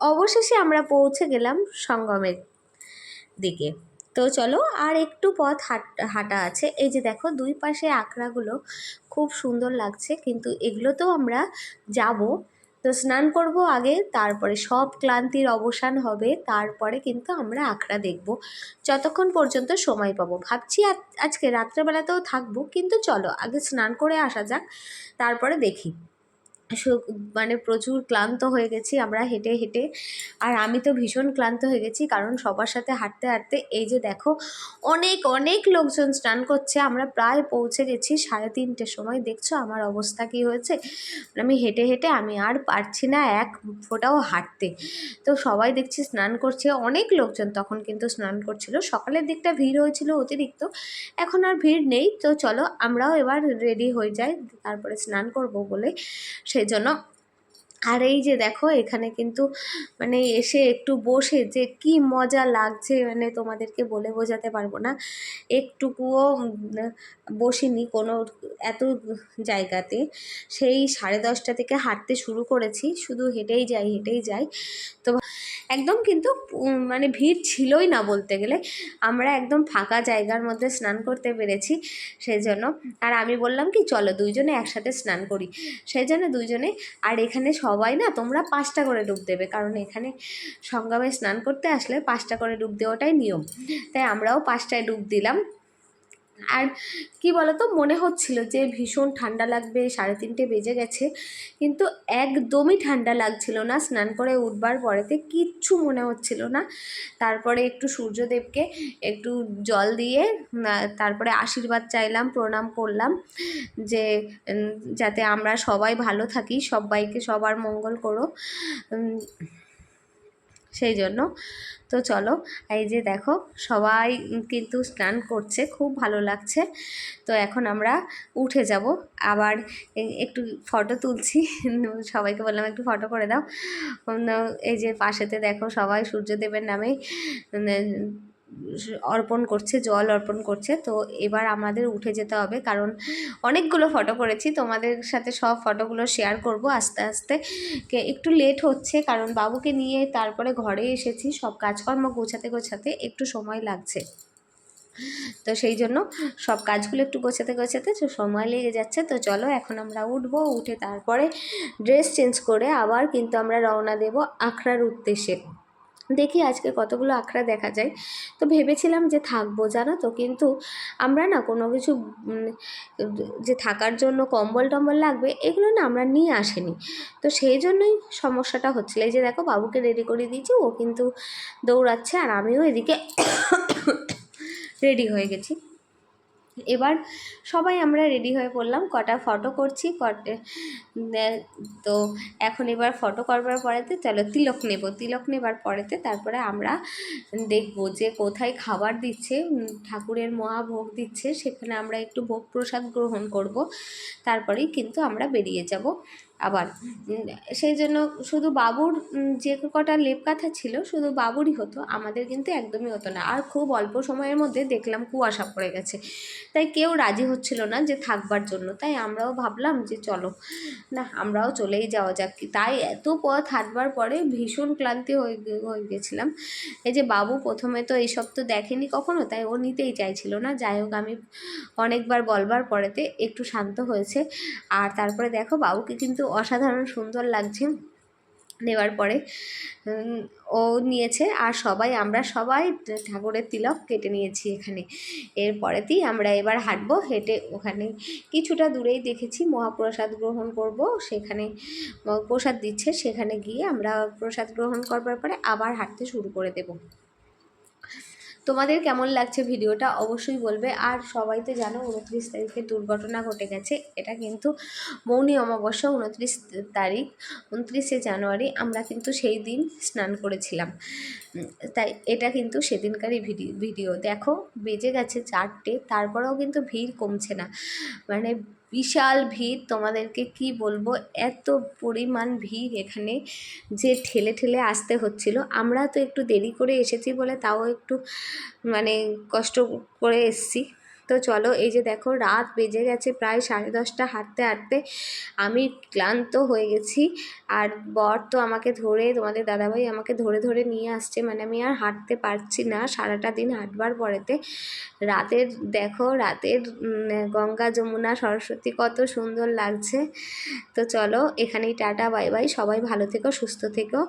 অবশেষে আমরা পৌঁছে গেলাম সঙ্গমের দিকে। তো চলো, আর একটু পথ হাট আছে। এই যে দেখো, দুই পাশে আখড়াগুলো খুব সুন্দর লাগছে, কিন্তু এগুলোতেও আমরা যাব। তো স্নান করব আগে, তারপরে সব ক্লান্তির অবসান হবে, তারপরে কিন্তু আমরা আখড়া দেখব। যতক্ষণ পর্যন্ত সময় পাবো। ভাবছি আজকে রাত্রেবেলাতেও থাকব, কিন্তু চলো, আগে স্নান করে আসা যাক, তারপরে দেখি। মানে প্রচুর ক্লান্ত হয়ে গেছি আমরা হেঁটে হেঁটে। আর আমি তো ভীষণ ক্লান্ত হয়ে গেছি কারণ সবার সাথে হাঁটতে হাঁটতে এই যে দেখো, অনেক অনেক লোকজন স্নান করছে। আমরা প্রায় পৌঁছে গেছি সাড়ে তিনটের সময়। দেখছ আমার অবস্থা কী হয়েছে? আমি হেঁটে হেঁটে আমি আর পারছি না এক ফোটাও হাঁটতে। তো সবাই দেখছি স্নান করছে। অনেক লোকজন তখন কিন্তু স্নান করছিল। সকালের দিকটা ভিড় হয়েছিল অতিরিক্ত। এখন আর ভিড় নেই। তো চলো আমরাও এবার রেডি হয়ে যাই। তারপরে স্নান করব বলে। সেই জন্য আর এই যে দেখো, এখানে কিন্তু মানে এসে একটু বসে যে কি মজা লাগছে মানে তোমাদেরকে বলে বোঝাতে পারব না। একটুকুও বসিনি কোনো এত জায়গাতে। সেই সাড়ে দশটা থেকে হাঁটতে শুরু করেছি, শুধু হেঁটেই যাই হেঁটেই যাই। তো একদম কিন্তু মানে ভিড় ছিলই না বলতে গেলে। আমরা একদম ফাঁকা জায়গার মধ্যে স্নান করতে পেরেছি সেই জন্য আর আমি বললাম কি, চলো দুইজনে একসাথে স্নান করি। সেই জন্য দুইজনে, আর এখানে সবাই না, তোমরা পাঁচটা করে ডুব দেবে। কারণ এখানে সঙ্গমে স্নান করতে আসলে পাঁচটা করে ডুব দেওয়াটাই নিয়ম। তাই আমরাও পাঁচটায় ডুব দিলাম। আর কি বলতো, মনে হচ্ছিল যে ভীষণ ঠান্ডা লাগবে, সাড়ে তিনটে বেজে গেছে, কিন্তু একদমই ঠান্ডা লাগছিল না। স্নান করে উঠবার পরেতে কিচ্ছু মনে হচ্ছিল না। তারপরে একটু সূর্যদেবকে একটু জল দিয়ে তারপরে আশীর্বাদ চাইলাম, প্রণাম করলাম যে যাতে আমরা সবাই ভালো থাকি, সবাইকে সবার মঙ্গল করো সেই জন্য। তো চলো, এই যে দেখো, সবাই কিন্তু স্নান করছে, খুব ভালো লাগছে। তো এখন আমরা উঠে যাব। আবার একটু ফটো তুলছি। সবাইকে বললাম, একটু ফটো করে দাও। এই যে পাশেতে দেখো, সবাই সূর্যদেবের নামে অর্পণ করছে, জল অর্পণ করছে। তো এবার আমাদের উঠে যেতে হবে কারণ অনেকগুলো ফটো করেছি। তোমাদের সাথে সব ফটোগুলো শেয়ার করব আস্তে আস্তে। একটু লেট হচ্ছে কারণ বাবুকে নিয়ে তারপরে ঘরে এসেছি। সব কাজকর্ম গোছাতে গোছাতে একটু সময় লাগছে। তো সেই জন্য সব কাজগুলো একটু গোছাতে গোছাতে সময় লেগে যাচ্ছে। তো চলো এখন আমরা উঠবো, উঠে তারপরে ড্রেস চেঞ্জ করে আবার কিন্তু আমরা রওনা দেব আখড়ার উদ্দেশ্যে। দেখি আজকে কতগুলো আখড়া দেখা যায়। তো ভেবেছিলাম যে থাকব, জানো তো? কিন্তু আমরা না কোনো কিছু যে থাকার জন্য কম্বল টম্বল লাগবে, এগুলো না আমরা নিয়ে আসেনি। তো সেই জন্যই সমস্যাটা হচ্ছিল। এই যে দেখো, বাবুকে রেডি করে দিয়েছি, ও কিন্তু দৌড়াচ্ছে আর আমিও এদিকে রেডি হয়ে গেছি। এবার সবাই আমরা রেডি হয়ে পড়লাম, কটা ফটো করছি, কটে তো এখন এবার ফটো করবার পরেতে চলো তিলক নেব, তিলক নেবার পরেতে তারপরে আমরা দেখব যে কোথায় খাবার দিচ্ছে ঠাকুরের মহাভোগ দিচ্ছে, সেখানে আমরা একটু ভোগ প্রসাদ গ্রহণ করব, তারপরেই কিন্তু আমরা বেরিয়ে যাব। আবার। সেই জন্য শুধু বাবুর যে কটা লেপ কাঁথা ছিল, শুধু বাবুরই হতো, আমাদের কিন্তু একদমই হতো না। আর খুব অল্প সময়ের মধ্যে দেখলাম কুয়াশা পড়ে গেছে। তাই কেউ রাজি হচ্ছিল না যে থাকবার জন্য। তাই আমরাও ভাবলাম যে চলো, না, আমরাও চলেই যাওয়া যাক। তাই এত পথ হাঁটবার পরে ভীষণ ক্লান্তি হয়ে হয়ে গেছিলাম। এই যে বাবু প্রথমে তো এইসব তো দেখেনি কখনো, তাই ও নিতেই চাইছিল না। যাই হোক, আমি অনেকবার বলবার পরেতে একটু শান্ত হয়েছে। আর তারপরে দেখো, বাবুকে কিন্তু অসাধারণ সুন্দর লাগছে নেওয়ার পরে। ও নিয়েছে আর সবাই, আমরা সবাই ঠাকুরের তিলক কেটে নিয়েছি এখানে। এরপরেতেই আমরা এবার হাঁটবো, হেঁটে ওখানে কিছুটা দূরেই দেখেছি মহাপ্রসাদ গ্রহণ করব। সেখানে প্রসাদ দিচ্ছে, সেখানে গিয়ে আমরা প্রসাদ গ্রহণ করবার পরে আবার হাঁটতে শুরু করে দেবো। তোমাদের কেমন লাগছে ভিডিওটা অবশ্যই বলবে। আর সবাই তো জানো উনত্রিশ তারিখে দুর্ঘটনা ঘটে গেছে। এটা কিন্তু মৌনি অমাবস্যা উনত্রিশ তারিখ, উনত্রিশে জানুয়ারি আমরা কিন্তু সেই দিন স্নান করেছিলাম। তাই এটা কিন্তু সেদিনকারই ভিডিও ভিডিও। দেখো বেজে গেছে চারটে, তারপরেও কিন্তু ভিড় কমছে না। মানে বিশাল ভিড়, তোমাদেরকে কি বলব? এত পরিমাণ ভিড় এখানে যে ঠেলে ঠেলে আসতে হচ্ছিল। আমরা তো একটু দেরি করে এসেছি বলে তাও একটু মানে কষ্ট করে এসছি। তো চলো, এই যে দেখো, রাত বেজে গেছে, প্রায় সাড়ে দশটা, হাঁটতে হাঁটতে আমি ক্লান্ত হয়ে গেছি। আর বর তো আমাকে ধরে, তোমাদের দাদাভাই আমাকে ধরে ধরে নিয়ে আসছে। মানে আমি আর হাঁটতে পারছি না, সারাটা দিন হাঁটবার পরেতে। রাতের, দেখো, রাতের গঙ্গা, যমুনা, সরস্বতী কত সুন্দর লাগছে। তো চলো, এখানেই টাটা, বাই বাই। সবাই ভালো থেকো, সুস্থ থেকো।